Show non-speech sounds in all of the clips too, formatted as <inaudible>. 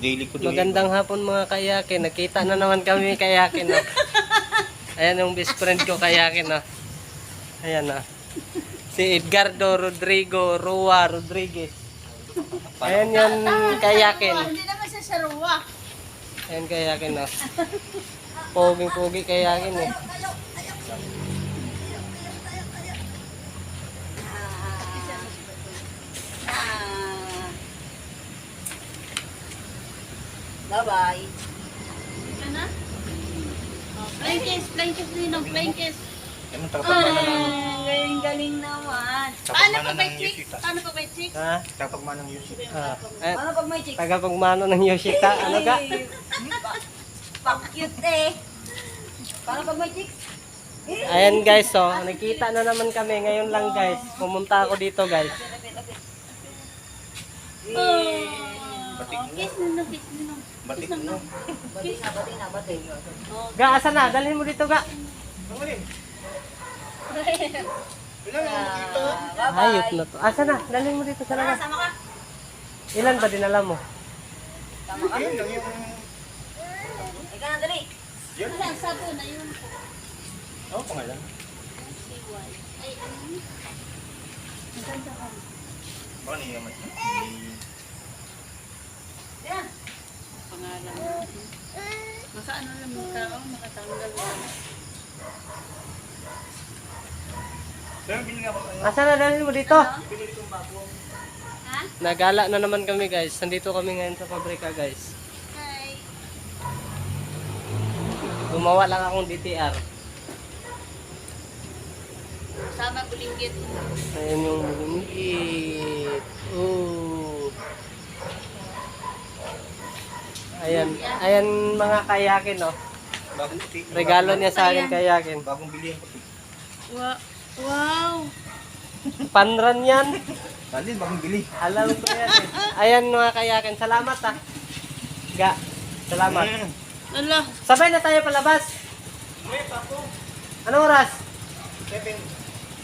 Daily ko din. Magandang hapon mga kayakin. Nakita na naman kami kayakin. No? Ayan yung best friend ko kayakin. No? Ayan na. Si Edgardo Rodrigo Rua Rodriguez. Ayan yung kayakin. Hindi naman siya sa ruwa. Ayan kayakin. No? Poging-pogi kayakin eh. Bye-bye. Ka na? Oh, flying kiss, flying kiss din ang flying kiss. Ano tapagmana ng... Ah, galing-galing naman. Paano pag may chicks? Paano pag may chicks? Ha? Tapagmana ng Yusi. Ah, ayan. Paano pag may chicks? Tagapagmano ng Yoshita. Ano ka? Pang cute eh. Paano pag may chicks? Ayan guys, so nakita na naman kami ngayon lang guys. Pumunta ako dito guys. Mo. Kiss nyo, kiss nyo. Batik mo. Kiss na, batik na, batik. Ga, asa na? Dalhin mo dito ga. Rin? Ilan ang dito? Hayop na to. Asa na? Dalhin mo dito sa labas. Sama ka? Ilan ba dinala mo? Sama ka? Yun lang yung... Ika na, dali. Yan. Wala, sabo na yun. Ano pangalan? Ay, ano yun? Maganda ka. Baka niya naman. Pangalan. Maka ano lang tao, makatanggal lang. Ano. Asa na? Dalhin mo dito. Ha? Nagala na naman kami guys. Nandito kami ngayon sa pabrika guys. Hi. Gumawa lang akong DTR. Sama bulinggit. Ayan yung bumigit. Oh. Ayan. Ayan mga kayakin oh. Bagong puti. Regalo niya sa akin kayakin. Bagong bili yung puti. Wow. Wow. Panran yan. Dali, bagong bili. Alam ko yan eh. Ayan mga kayakin. Salamat ah. Ga. Salamat. Mm. Ala. Sabay na tayo palabas. May papo. Anong oras? Seven.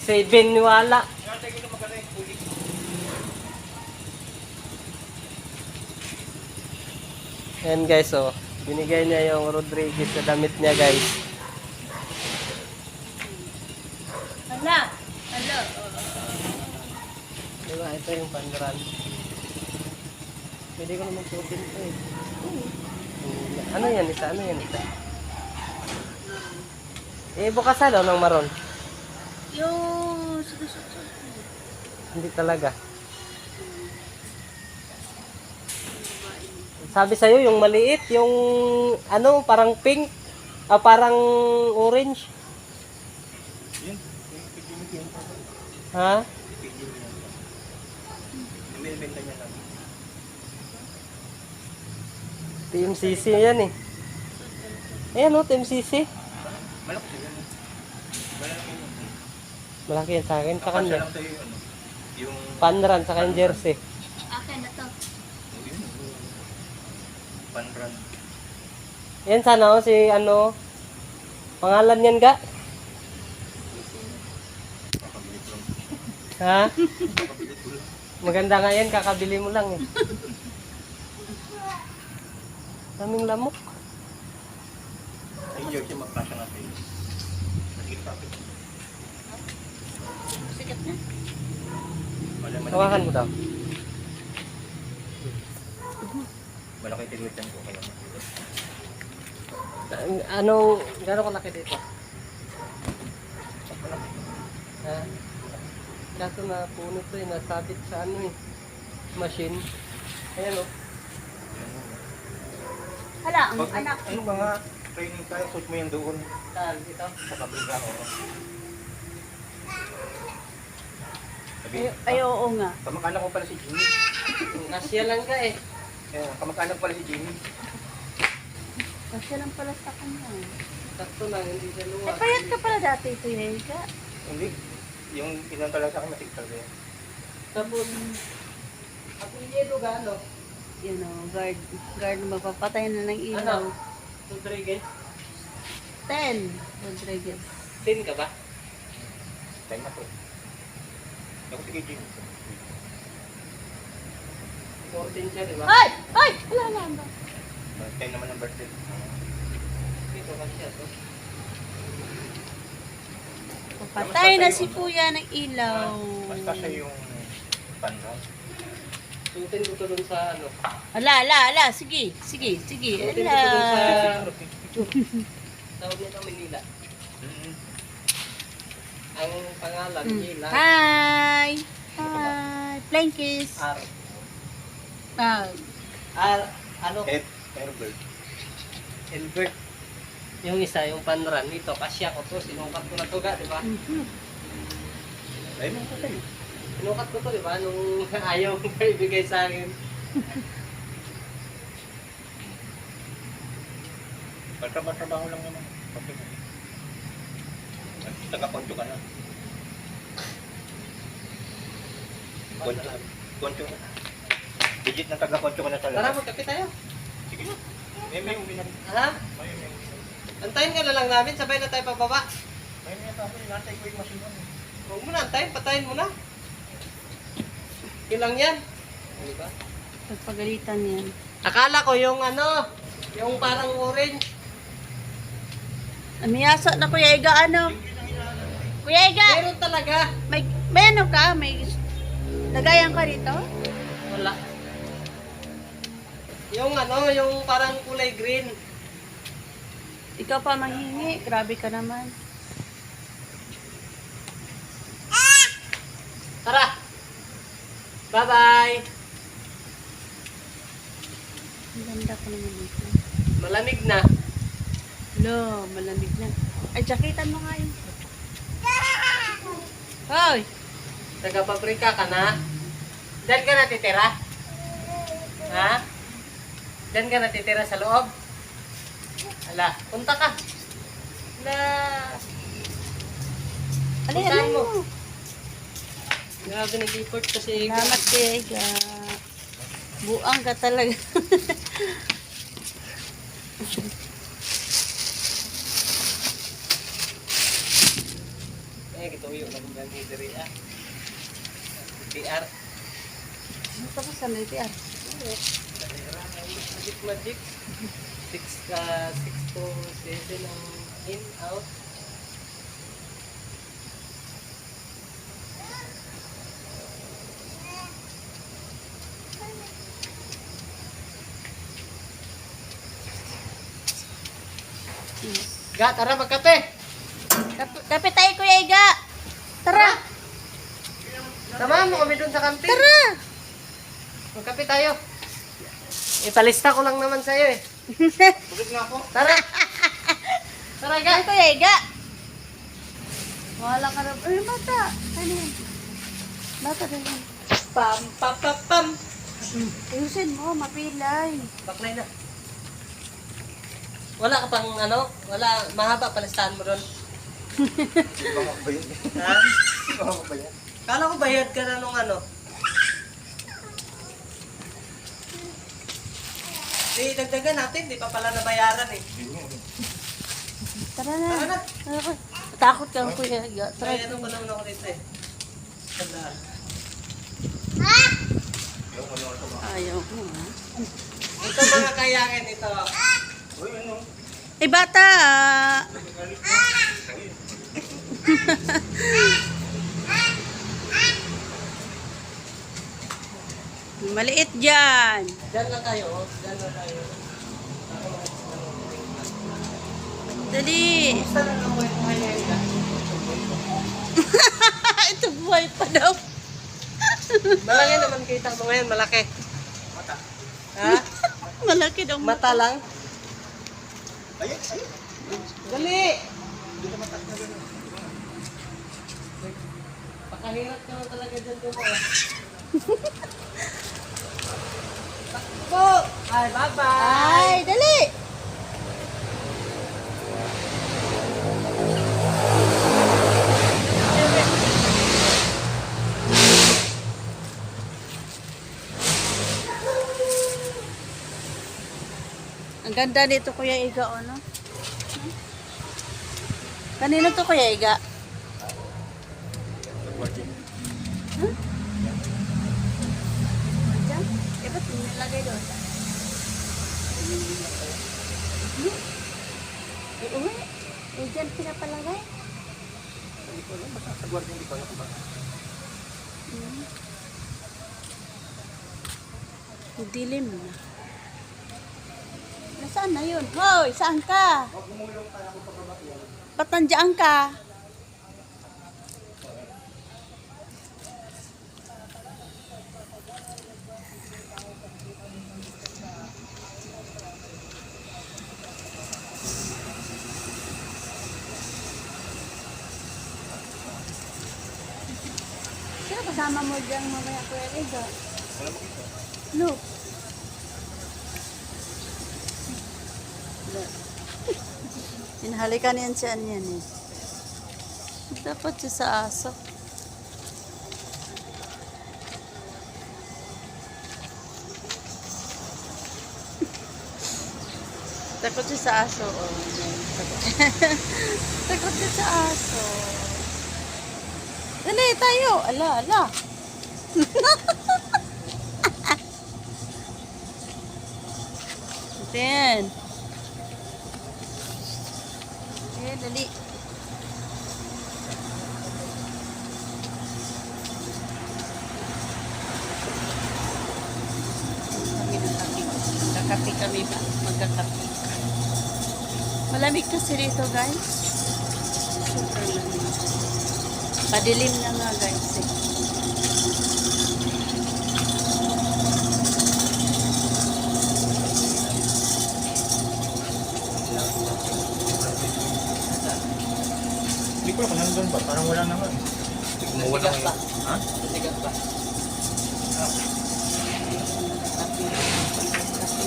Seven wala. Nasa ko na magkano yung puli. Ayan guys oh. Binigay niya yung Rodriguez sa damit niya guys. Ala. Ala. Diba? Ito yung pandaran. Pwede ko naman suotin ito eh. Ano yan isa? Ano yan isa? Eh, bukasan daw ng maron. Sige. Hindi talaga. Sabi sa'yo, yung maliit, yung ano, parang pink, ah, parang orange. Yun. Ha? Binibenta niya lang. Team CC yan eh. Ayan o, Team CC. Malaki sila. no? Malaki yun. Malaki yan sa akin, sa Kapasya kanya. lang sa'yo yung ano. Yung... Panran, sa kanya jersey. Akin na to. Yun. Panran. Yan sana o, si ano, pangalan yan ga? Ha? Maganda nga yan, kakabili mo lang eh. Daming lamok. Ay, yun siya magkasya nga sa'yo. Nakita ko. Sikat na. Hawakan mo daw. Malaki tinutan ko kaya. Ano, gano'n kalaki dito? Ha? Kaso na puno to eh, nasabit sa ano eh, machine. Ayan oh. o. Hala, ang Pag, anak. ano mga training tayo, put mo yan doon Saan? Dito? sa kabiga. Oh. Sabi, Ay, ay, oo nga. kamag-anak ko pala si Jimmy. Kasya lang ka eh. Eh, kamag-anak pala si Jimmy. Kasi lang pala sa kanya. Sakto lang, hindi siya Eh, luwag. payat ka pala dati, Kuya Helga. Hindi. Yung pinanta lang sa akin, matigtal na yan. Tapos, ako yelo ga ano? Yun o, guard. Guard, mapapatay na ng ilaw. Ano? Rodriguez? Ten. Rodriguez. Tin ka ba? Time na po. Ako sige Jimmy. 14 siya, di ba? Ay! Ay! Wala na. Birthday naman ang birthday. Dito kasi siya to. Patay na si Kuya ng ilaw. Basta siya yung panda. Suotin ko to dun sa ano. Ala, ala, ala. Sige, sige, sige. Suotin ko to dun sa... Ala. <laughs> Tawag nito Manila. Mm-mm. Ang pangalan, Mm. Gila. Hi! Hi! Flying kiss. Ah, R. Ano? Ed, Herbert. Elbert. Yung isa, yung panran. Ito, kasya ko to. Sinukat ko na to ga, di ba? mhm. Ay, mga tatay. Sinukat ko to, di ba? Nung <laughs> ayaw mo ibigay sa akin. <laughs> Pagtrabaho lang naman. Okay. Taga-poncho ka na. Poncho. Poncho ka. Digit na taga-poncho ka na Tara, talaga. magkape tayo. Sige na. May may uwi na rin. Ha? May may uwi na rin. Antayin ka na lang namin, sabay na tayo pababa. May may tapo. Inatay ko yung machine nun. Huwag mo na antayin, patayin mo na. Ilang yan. Di ba? Pagpagalitan yan. Akala ko yung ano, yung parang orange. Amiyasa na Kuya Iga, ano? Kuya Iga, Meron talaga. may, may ano ka? May lagayan ka dito? Yung ano, yung parang kulay green. Ikaw pa manghingi. Grabe ka naman. Tara! Bye-bye! Ang ganda ko naman dito. Malamig na. Lo, malamig na. Ay, jaketan mo nga yun. Hoy! Taga-pabrika ka na. Diyan ka natitira? Ha? Diyan ka natitira sa loob? Ala, punta ka. Na, Puntahan alay mo. grabe nag-effort kasi. Salamat Kuya Iga. Buang ka talaga. <laughs> Eh, gito yung nagumang diri ah. PR. Ano pa sa MTR? Magic magic. 6 ka 6 to 7 ang in out. Ga, tara magkape. Kap- Kapit tayo Kuya Iga. Tara! Samahan mo kami dun sa kantin. Tara! Magkape tayo. Ipalista ko lang naman sa'yo eh. Bulit nga ako. Tara. <laughs> Tara, ga. Kuya Iga. Wala ka rin. Ay, mata. Ano yan? Mata din yan. Pam, pam, pam, pam. Ayusin mo, mapilay. Baklay na. Wala ka pang ano? Wala, mahaba palistahan mo doon. Iba mo ba yun? Ha? Iba mo ba yan? Kala ko bayad ka na nung ano. Di, dagdagan natin, di pa pala nabayaran eh. Tara na. Tara na. Tara ka. Takot ka, Kuya Iga. Tara. Ay, ano pa naman ako dito eh. Ito ba? Ayaw mo, ha? Ito mga kayakin ito. Uy, ano? Eh, bata! <laughs> Maliit dyan. Diyan lang tayo, oh. Diyan lang tayo. Dali. Basta lang ang buhay ka. <laughs> Ito buhay pa daw. <laughs> Malaki naman kita mo ngayon, malaki. Mata. Ha? <laughs> Malaki daw. Mata lang. Ayun, ayun. Dali! Hindi ka matas na gano'n. Pakahirap ka lang talaga dyan gumawa. Takbo! Ay, bye-bye! Ay, dali. Ang ganda dito, Kuya Iga, o, no? Kanino to, Kuya Iga? Huh? Diyan? Eh, ba't Nilagay doon. Eh, uwi. Eh, dyan pinapalagay. Hindi ko alam, basta sa guardia hindi ko alam kung bakit. Dilim na. Nasaan na yun? Hoy, saan ka? Ba't nandiyan ka? Mo dyan mamaya? Wala mo kita. No. <laughs> Hinahalikan yan siya yan eh. Dapat siya sa aso. <laughs> Takot siya sa aso. Oh. <laughs> Takot siya sa aso. Dali, tayo. Ala, ala. <laughs> Then. Eh, dali. Magkakape kami ba? Magkakape. Malamig kasi dito, guys. Super lamig. Padilim na nga, guys. Eh. Ko alam kung nandun ba, parang wala naman. Mawala Sigat pa. ngayon. Ha? Kape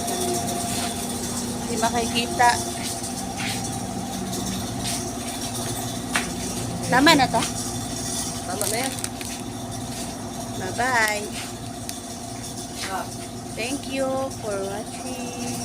kami. Hindi makikita. Tama na to? Tama na yan. Bye-bye. Ah. Thank you for watching.